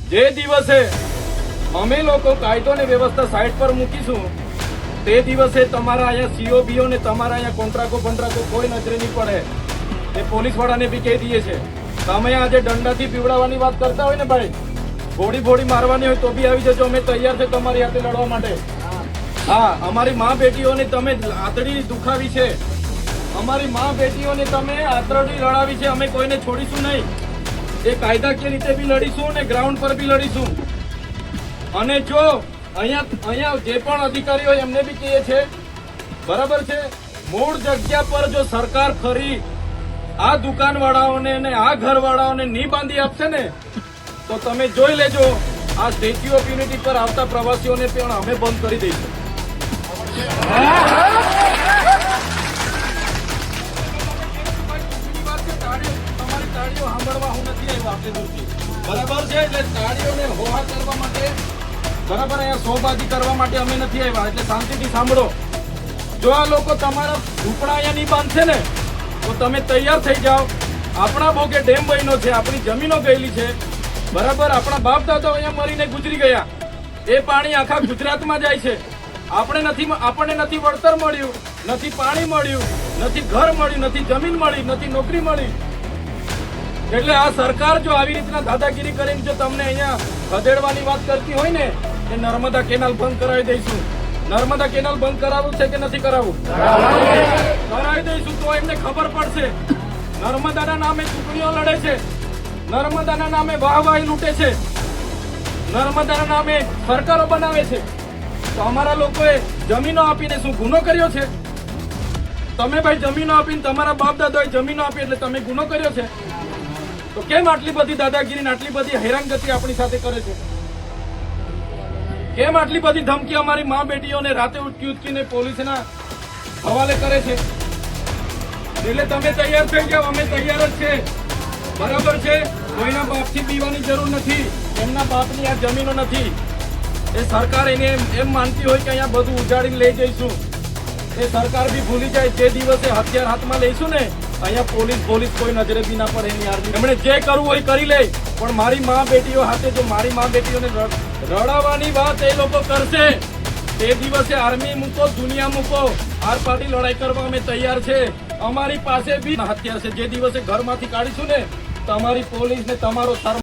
જે દિવસે અમે લોકો કાયદો ને વ્યવસ્થા સાઈડ પર મૂકીશું, તે દિવસે તમારા અહીંયા સીઓ ને તમારા અહીંયા કોન્ટ્રાકો કોન્ટ્રાક્ટો કોઈ નજરે નહીં પડે. એ પોલીસ વાળાને બી કહી દઈએ છે તમે આજે દંડાથી પીવડાવવાની વાત કરતા હોય ને ભાઈ? ભોડી ગોળી મારવાની હોય તો બી આવી જજો, અમે તૈયાર છે તમારી હાથે લડવા માટે. હા, અમારી મા બેટીઓને તમે આતડી દુખાવી છે. અમારી મા બેટીઓને તમે આતરડી લડાવી છે, અમે કોઈને છોડીશું નહીં. એ કાયદાકીય રીતે બી લડીશું ને ગ્રાઉન્ડ પર બી લડીશું. અને જો અહીંયા અહીંયા જે પણ અધિકારીઓ એમને બી કહીએ છે, બરાબર છે? મૂળ જગ્યા પર જો સરકાર ખરી, આ દુકાનવાળાઓને અને આ ઘરવાળાઓને નહીં બાંધી આપશે ને, તો તમે જોઈ લેજો, આ સ્ટેચ્યુ ઓફ યુનિટી પર આવતા પ્રવાસીઓને પણ અમે બંધ કરી દઈશું. બરાબર છે, એટલે તાળીઓને હોહા કરવા માટે, બરાબર, અહીંયા સોબાજી કરવા માટે અમે નથી આવ્યા, એટલે શાંતિથી સાંભળો. જો આ લોકો તમારા ઝૂંપડા અહીંયા નહીં બાંધશે ને, તો તમે તૈયાર થઈ જાઓ. આપણા ભોગે ડેમ બન્યો છે, આપણી જમીનો ગયેલી છે. બરાબર, આપણા બાપ દાદાઓ અહીંયા મરીને ગુજરી ગયા. એ પાણી આખા ગુજરાતમાં જાય છે. આપણે નથી આપણને નથી વળતર મળ્યું, નથી પાણી મળ્યું, નથી ઘર મળ્યું, નથી જમીન મળી, નથી નોકરી મળી. એટલે આ સરકાર જો આવી રીતના દાદાગીરી કરીને જો તમને અહીંયા ખદેડવાની વાત કરતી હોય ને, કે નર્મદા કેનાલ બંધ કરાવી દઈશું. નર્મદા કેનાલ બંધ કરાવવું છે કે નથી કરાવવું? કરાવી દઈશું તો એમને ખબર પડશે. નર્મદાના નામે ચૂંટણીઓ લડે છે. નર્મદાના નામે વાહવાહી લૂંટે છે. નર્મદાના નામે સરકારો બનાવે છે. તો અમારા લોકોએ જમીનો આપીને શું ગુનો કર્યો છે? તમે ભાઈ જમીનો આપીને તમારા બાપ દાદાએ જમીનો આપી એટલે તમે ગુનો કર્યો છે? તો કેમ આટલી બધી દાદાગીરી આટલી બધી હેરાનગતિ આપણી સાથે કરે છે? કેમ આટલી બધી ધમકી અમારી મા બેટીઓને રાતે ઉચકી ઉચકીને પોલીસના હવાલે કરે છે? એટલે તમે તૈયાર થઈ જાઓ, અમે તૈયાર જ છે. બરાબર છે? કોઈના બાપથી પીવાની જરૂર નથી, એમના બાપની આ જમીનો નથી. એ સરકાર એને એમ માનતી હોય કે અહીંયા બધું ઉજાડીને લઈ જઈશું. એ સરકાર બી ભૂલી જાય, જે દિવસે હથિયાર હાથમાં લઈશું ને અહીંયા પોલીસ પોલીસ કોઈ નજરે બી ના પડે એની આર્મી. એમણે જે કરવું હોય કરી લે. પણ મારી મા બેટીઓ હાથે જો મારી મા બેટીઓને રડાવવાની વાત એ લોકો કરશે. તે દિવસે આર્મી મૂકો, દુનિયા મૂકો. આર પાર્ટી લડાઈ કરવા અમે તૈયાર છે. અમારી પાસે બી હથિયાર છે. જે દિવસે ઘરમાંથી કાઢીશું ને, તમારી પોલીસ ને તમારો